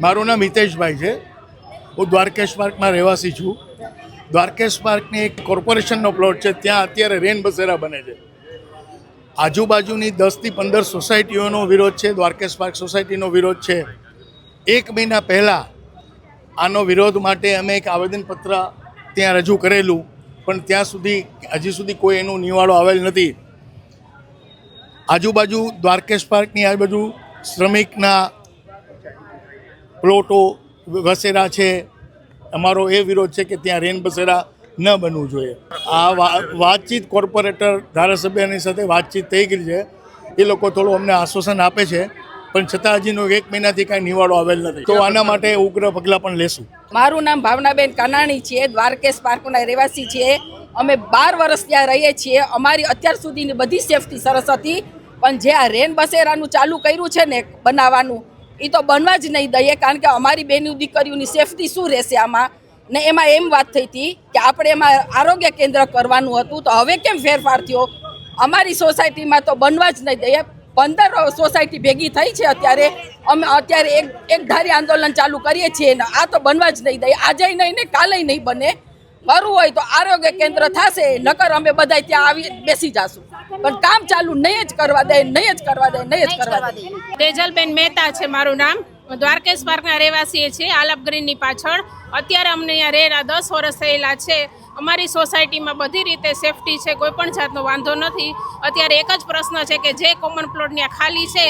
મારું નામ હિતેશભાઈ છે. હું દ્વારકેશ પાર્કમાં રહેવાસી છું. દ્વારકેશ પાર્કની એક કોર્પોરેશનનો પ્લોટ છે. ત્યાં અત્યારે રેન બસેરા બને છે. આજુબાજુની દસથી પંદર સોસાયટીઓનો વિરોધ છે. દ્વારકેશ પાર્ક સોસાયટીનો વિરોધ છે. એક મહિના પહેલાં આનો વિરોધ માટે અમે એક આવેદનપત્ર ત્યાં રજૂ કરેલું. પણ ત્યાં સુધી, હજી સુધી કોઈ એનું નિવાડો આવેલ નથી. આજુબાજુ દ્વારકેશ પાર્કની આજુબાજુ શ્રમિકના પ્લોટો વસેરા છે. અમારો એ વિરોધ છે કે ત્યાં રેન બસેરા ન બનવું જોઈએ. આ વાતચીત કોર્પોરેટર ધારાસભ્યની સાથે વાતચીત થઈ ગઈ છે. એ લોકો થોડું અમને આશ્વાસન આપે છે, પણ છતાં હજીનો એક મહિનાથી કાંઈ નિવાડો આવેલ નથી. તો આના માટે ઉગ્ર પગલાં પણ લેશું. મારું નામ ભાવનાબેન કાનાણી છે દ્વારકેશ પાર્કના રહેવાસી છીએ. અમે બાર વર્ષ ત્યાં રહીએ છીએ. અમારી અત્યાર સુધીની બધી સેફટી સરસ હતી, પણ જે આ રેન બસેરાનું ચાલુ કર્યું છે ને, બનાવવાનું એ તો બનવા જ નહીં દઈએ, કારણ કે અમારી બેની દીકરીઓની સેફટી શું રહેશે આમાં? ને એમાં એમ વાત થઈ હતી કે આપણે એમાં આરોગ્ય કેન્દ્ર કરવાનું હતું, તો હવે કેમ ફેરફાર થયો? અમારી સોસાયટીમાં તો બનવા જ નહીં દઈએ. પંદર સોસાયટી ભેગી થઈ છે અત્યારે. અમે અત્યારે એક એક ધારી આંદોલન ચાલુ કરીએ છીએ આ તો બનવા જ નહીં દઈએ. આજે નહીં ને કાલે નહીં બને. કરવું હોય તો આરોગ્ય કેન્દ્ર થશે નકર અમે બધા ત્યાં આવી બેસી જશું. પણ કામ ચાલુ નહીં જ કરવા દે નહીં જ કરવા દે નહીં જ કરવા દે. તેજલબેન મહેતા છે મારું નામ. દ્વારકેશ પાર્કના રહેવાસીએ છીએ આલાપ ગ્રીનની પાછળ. અત્યારે અમને અહીંયા રહેલા દસ વર્ષ થયેલા છે. અમારી સોસાયટીમાં બધી રીતે સેફટી છે કોઈ પણ જાતનો વાંધો નથી. અત્યારે એક જ પ્રશ્ન છે કે જે કોમન પ્લોટ ત્યાં ખાલી છે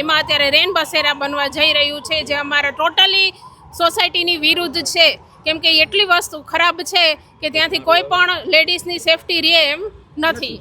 એમાં અત્યારે રેન બસેરા બનવા જઈ રહ્યું છે જે અમારા ટોટલી સોસાયટીની વિરુદ્ધ છે. કેમ કે એટલી વસ્તુ ખરાબ છે કે ત્યાંથી કોઈ પણ લેડીઝની સેફટી રહે એમ નથી.